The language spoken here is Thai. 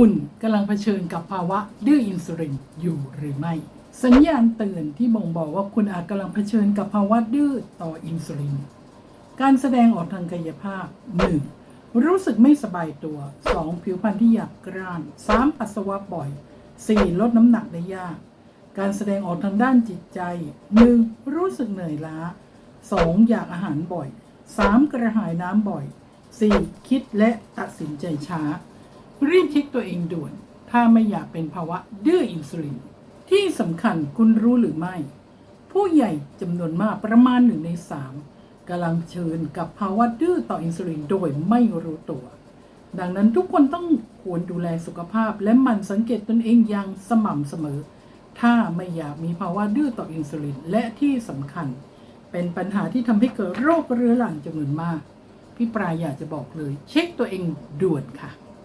คุณกำลังเผชิญกับภาวะดื้ออินซูลินอยู่หรือไม่ สัญญาณเตือนที่บ่งบอกว่าคุณอาจกำลังเผชิญกับภาวะดื้อต่ออินซูลิน การแสดงออกทางกายภาพ 1. รู้สึกไม่สบายตัว 2. ผิวพรรณที่หยาบกร้าน 3. ปัสสาวะบ่อย 4. ลดน้ำหนักได้ยาก การแสดงออกทางด้านจิตใจ 1. รู้สึกเหนื่อยล้า 2. อยากอาหารบ่อย 3. กระหายน้ำบ่อย 4. คิดและตัดสินใจช้า รีบเช็คตัวเองด่วน ถ้าไม่อยากเป็นภาวะดื้ออินซูลิน ที่สำคัญคุณรู้หรือไม่ ผู้ใหญ่จำนวนมากประมาณหนึ่งในสามกำลังเชิญกับภาวะดื้อต่ออินซูลินโดยไม่รู้ตัว ดังนั้นทุกคนต้องควรดูแลสุขภาพ และหมั่นสังเกตตนเองอย่างสม่ำเสมอ ถ้าไม่อยากมีภาวะดื้อต่ออินซูลินและที่สำคัญ เป็นปัญหาที่ทำให้เกิดโรคเรื้อรังจำนวนมาก พี่ปรายอยากจะบอกเลย เช็คตัวเองด่วนค่ะ